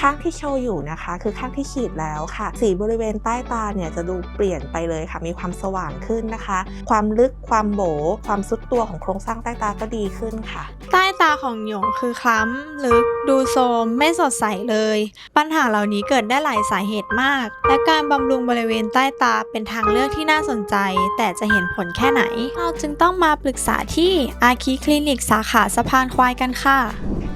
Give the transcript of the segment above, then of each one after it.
ข้างที่โชว์อยู่นะคะ คือข้างที่ฉีดแล้วค่ะ สีบริเวณใต้ตาเนี่ยจะดูเปลี่ยนไปเลยค่ะ มีความสว่างขึ้นนะคะ ความลึกความโบความซุดตัวของโครงสร้างใต้ตาก็ดีขึ้นค่ะ ใต้ตาของหยงคือคล้ำลึก ดูโทรมไม่สดใสเลย ปัญหาเหล่านี้เกิดได้หลายสาเหตุมาก และการบำรุงบริเวณใต้ตาเป็นทางเลือกที่น่าสนใจ แต่จะเห็นผลแค่ไหน เราจึงต้องมาปรึกษาที่อาคีคลินิกสาขาสะพานควายกันค่ะ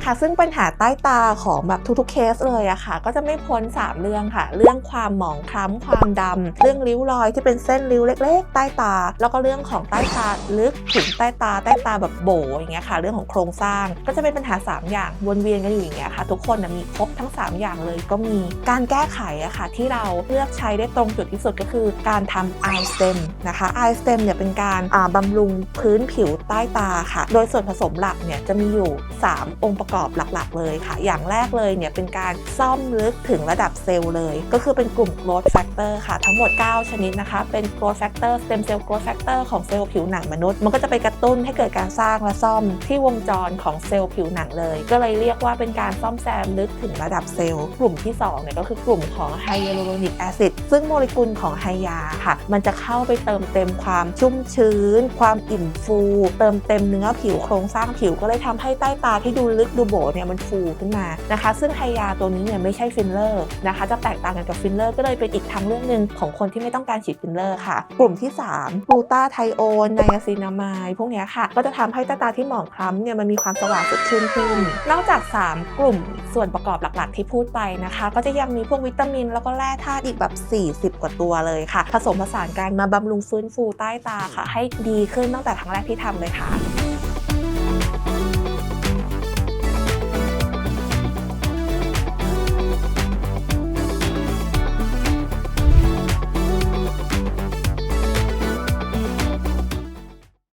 ค่ะ ซึ่งปัญหาใต้ตาของแบบทุกๆเคสเลยอะค่ะ ก็จะไม่พ้น 3 เรื่องค่ะ เรื่องความหมองคล้ำความดำเรื่องริ้วรอยที่เป็นเส้นริ้วเล็ก ๆ ใต้ตา แล้วก็เรื่องของใต้ตาลึกถึงใต้ตาใต้ตาแบบโบอย่างเงี้ยค่ะ เรื่องของโครงสร้างก็จะเป็นปัญหา 3 อย่างวนเวียนกันอยู่อย่างเงี้ยค่ะ ทุกคนมีครบทั้ง 3 อย่างเลยก็มีการแก้ไขอะค่ะ ที่เราเลือกใช้ได้ตรงจุดที่สุดก็คือการทำ eye stem นะคะ eye stem เนี่ยเป็นการบำรุงพื้นผิวใต้ตาค่ะ โดยส่วนผสมหลักเนี่ยจะมีอยู่ 3 องค์ประกอบหลักๆ เลยค่ะ อย่างแรกเลยเนี่ยเป็นการซ่อมลึกถึงระดับเซลล์เลย ก็คือเป็นกลุ่ม growth factor ค่ะ ทั้งหมด 9 ชนิดนะคะ เป็น growth factor stem cell growth factor ของเซลล์ผิวหนังมนุษย์ มันก็จะไปกระตุ้นให้เกิดการสร้างและซ่อมที่วงจรของเซลล์ผิวหนังเลย ก็เลยเรียกว่าเป็นการซ่อมแซมลึกถึงระดับเซลล์ กลุ่มที่2เนี่ยก็คือกลุ่มของ hyaluronic acid ซึ่งโมเลกุลของไฮยาค่ะ มันจะเข้าไปเติมเต็มความชุ่มชื้น ความอิ่มฟู เติมเต็มเนื้อผิวโครงสร้างผิวก็เลยทำให้ใต้ตาที่ดูลึกดูโบเนี่ยมันฟูขึ้นมานะคะ ซึ่งไฮยาตัวนี้เนี่ยไม่ใช่ฟิลเลอร์นะคะ จะแตกต่างกันกับฟิลเลอร์ก็เลยเป็นอีกทางเลือกหนึ่งของคนที่ไม่ต้องการฉีดฟิลเลอร์ค่ะ กลุ่มที่3กลูตาไทโอนไนอาซินามายพวกเนี้ยค่ะ ก็จะทำให้ต้ตาที่หมองคล้ำเนี่ยมันมีความสว่างสดชื่นขึ้น นอกจาก 3 กลุ่มส่วนประกอบหลักๆ ที่พูดไปนะคะ ก็จะยังมีพวกวิตามิน แล้วก็แร่ธาตุอีกแบบ 40 กว่าตัวเลยค่ะ ผสมผสานกันมาบำรุงฟื้นฟูใต้ตาค่ะ ให้ดีขึ้นตั้งแต่ครั้งแรกที่ทำเลยค่ะ